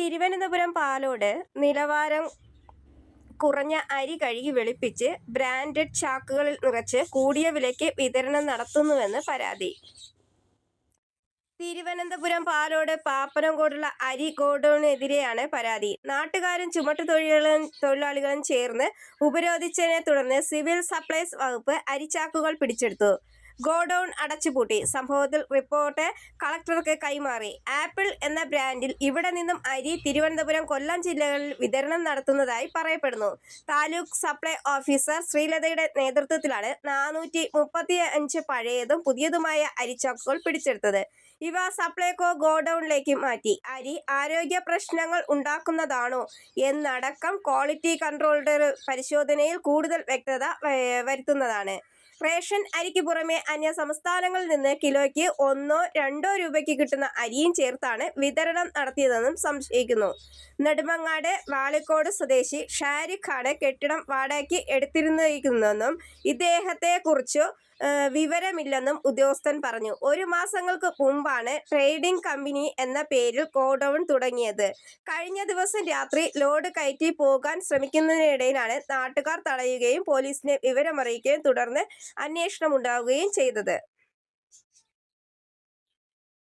തിരുവനന്തപുരം പാലോട് നിലവാരം കുറഞ്ഞ അരി കഴുകി വെളുപ്പിച്ച് ബ്രാൻഡഡ് ചാക്കുകളിൽ നിറച്ച് കൂടിയ വിലയ്ക്ക് വിതരണം നടത്തുന്നുവെന്ന് പരാതി. തിരുവനന്തപുരം പാലോട് പാപ്പനംകോടുള്ള അരി ഗോഡൌണിനെതിരെയാണ് പരാതി. നാട്ടുകാരും ചുമട്ടുതൊഴിലാളികളും തൊഴിലാളികളും ചേർന്ന് ഉപരോധിച്ചതിനെ തുടർന്ന് സിവിൽ സപ്ലൈസ് വകുപ്പ് അരിച്ചാക്കുകൾ പിടിച്ചെടുത്തു. ഗോഡൌൺ അടച്ചുപൂട്ടി. സംഭവത്തിൽ റിപ്പോർട്ട് കളക്ടർക്ക് കൈമാറി. ആപ്പിൾ എന്ന ബ്രാൻഡിൽ ഇവിടെ നിന്നും അരി തിരുവനന്തപുരം കൊല്ലം ജില്ലകളിൽ വിതരണം നടത്തുന്നതായി പറയപ്പെടുന്നു. താലൂക്ക് സപ്ലൈ ഓഫീസർ ശ്രീലതയുടെ നേതൃത്വത്തിലാണ് നാനൂറ്റി മുപ്പത്തി അഞ്ച് പഴയതും പുതിയതുമായ അരിച്ചക്കുകൾ പിടിച്ചെടുത്തത്. ഇവ സപ്ലൈകോ ഗോഡൌണിലേക്ക് മാറ്റി. അരി ആരോഗ്യ പ്രശ്നങ്ങൾ ഉണ്ടാക്കുന്നതാണോ എന്നടക്കം ക്വാളിറ്റി കൺട്രോളുടെ പരിശോധനയിൽ കൂടുതൽ വ്യക്തത വരുത്തുന്നതാണ്. റേഷൻ അരിക്ക് പുറമെ അന്യ സംസ്ഥാനങ്ങളിൽ നിന്ന് കിലോയ്ക്ക് ഒന്നോ രണ്ടോ രൂപയ്ക്ക് കിട്ടുന്ന അരിയും ചേർത്താണ് വിതരണം നടത്തിയതെന്നും സംശയിക്കുന്നു. നെടുമങ്ങാട് വാളിക്കോട് സ്വദേശി ഷാരിഖാണ് ഖാണ് കെട്ടിടം വാടകയ്ക്ക് എടുത്തിരുന്നിരിക്കുന്നതെന്നും ഇദ്ദേഹത്തെക്കുറിച്ചു വിവരമില്ലെന്നും ഉദ്യോഗസ്ഥൻ പറഞ്ഞു. ഒരു മാസങ്ങൾക്ക് മുമ്പാണ് ട്രേഡിംഗ് കമ്പനി എന്ന പേരിൽ ഗോഡൌൺ തുടങ്ങിയത്. കഴിഞ്ഞ ദിവസം രാത്രി ലോഡ് കയറ്റി പോകാൻ ശ്രമിക്കുന്നതിനിടയിലാണ് നാട്ടുകാർ തടയുകയും പോലീസിനെ വിവരമറിയിക്കുകയും തുടർന്ന് അന്വേഷണമുണ്ടാവുകയും ചെയ്തത്.